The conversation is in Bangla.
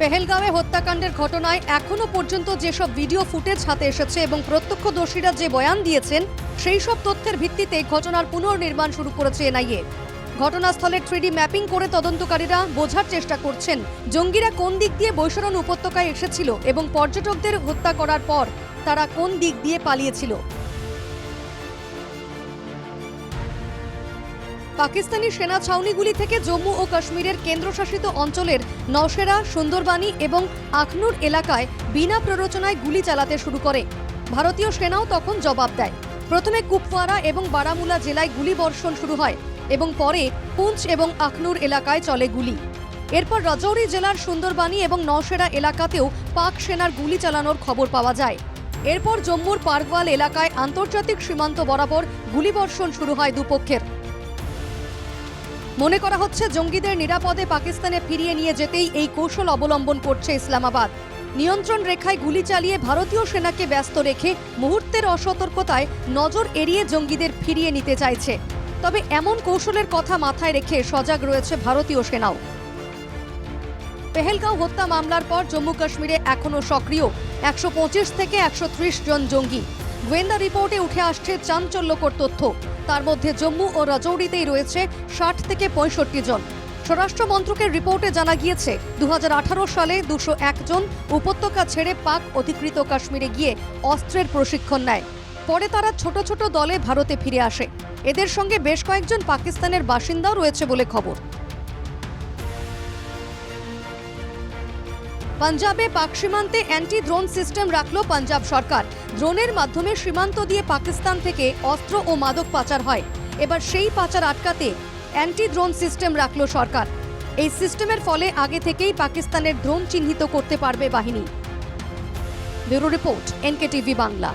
পেহেলগাঁওয়ে হত্যাকাণ্ডের ঘটনায় এখনও পর্যন্ত যেসব ভিডিও ফুটেজ হাতে এসেছে এবং প্রত্যক্ষদর্শীরা যে বয়ান দিয়েছেন, সেই সব তথ্যের ভিত্তিতে ঘটনার পুনর্নির্মাণ শুরু করেছে এনআইএ। ঘটনাস্থলে থ্রিডি ম্যাপিং করে তদন্তকারীরা বোঝার চেষ্টা করছেন, জঙ্গিরা কোন দিক দিয়ে বৈশরণ উপত্যকায় এসেছিল এবং পর্যটকদের হত্যা করার পর তারা কোন দিক দিয়ে পালিয়েছিল। পাকিস্তানি সেনা ছাউনিগুলি থেকে জম্মু ও কাশ্মীরের কেন্দ্রশাসিত অঞ্চলের নওশেরা, সুন্দরবানি এবং আখনুর এলাকায় বিনা প্ররোচনায় গুলি চালাতে শুরু করে। ভারতীয় সেনাও তখন জবাব দেয়। প্রথমে কুপওয়ারা এবং বারামুলা জেলায় গুলি বর্ষণ শুরু হয় এবং পরে পুঞ্চ এবং আখনুর এলাকায় চলে গুলি। এরপর রাজৌরি জেলার সুন্দরবানি এবং নওশেরা এলাকাতেও পাক সেনার গুলি চালানোর খবর পাওয়া যায়। এরপর জম্মুর পার্কওয়াল এলাকায় আন্তর্জাতিক সীমান্ত বরাবর গুলিবর্ষণ শুরু হয় দুপক্ষের। মনে করা হচ্ছে জঙ্গিদের নিরাপদে পাকিস্তানে ফিরিয়ে নিয়ে যেতেই এই কৌশল অবলম্বন করছে ইসলামাবাদ। নিয়ন্ত্রণ রেখায় গুলি চালিয়ে ভারতীয় সেনাকে ব্যস্ত রেখে মুহূর্তের অসতর্কতায় নজর এড়িয়ে জঙ্গিদের ফিরিয়ে নিতে চাইছে। তবে এমন কৌশলের কথা মাথায় রেখে সজাগ রয়েছে ভারতীয় সেনাও। পেহেলগাঁও হত্যা মামলার পর জম্মু কাশ্মীরে এখনও সক্রিয়। একশো পঁচিশ থেকে একশো ত্রিশ জন জঙ্গি। গোয়েন্দা রিপোর্টে উঠে আসছে চাঞ্চল্যকর তথ্য। তার মধ্যে জম্মু ও রাজৌরিতেই রয়েছে ষাট থেকে পঁয়ষট্টি জন। স্বরাষ্ট্র মন্ত্রকের রিপোর্টে জানা গিয়েছে দু হাজার আঠারো সালে দুশো একজন উপত্যকা ছেড়ে পাক অধিকৃত কাশ্মীরে গিয়ে অস্ত্রের প্রশিক্ষণ নেয়। পরে তারা ছোট ছোট দলে ভারতে ফিরে আসে। এদের সঙ্গে বেশ কয়েকজন পাকিস্তানের বাসিন্দাও রয়েছে বলে খবর। পাঞ্জাবে পাক সীমান্তে অ্যান্টি ড্রোন সিস্টেম রাখল পাঞ্জাব সরকার। ড্রোনের মাধ্যমে সীমান্ত দিয়ে পাকিস্তান থেকে অস্ত্র ও মাদক পাচার হয়। এবার সেই পাচার আটকাতে অ্যান্টি ড্রোন সিস্টেম রাখল সরকার। এই সিস্টেমের ফলে আগে থেকেই পাকিস্তানের ড্রোন চিহ্নিত করতে পারবে বাহিনী। Bureau report, NKTV Bangla.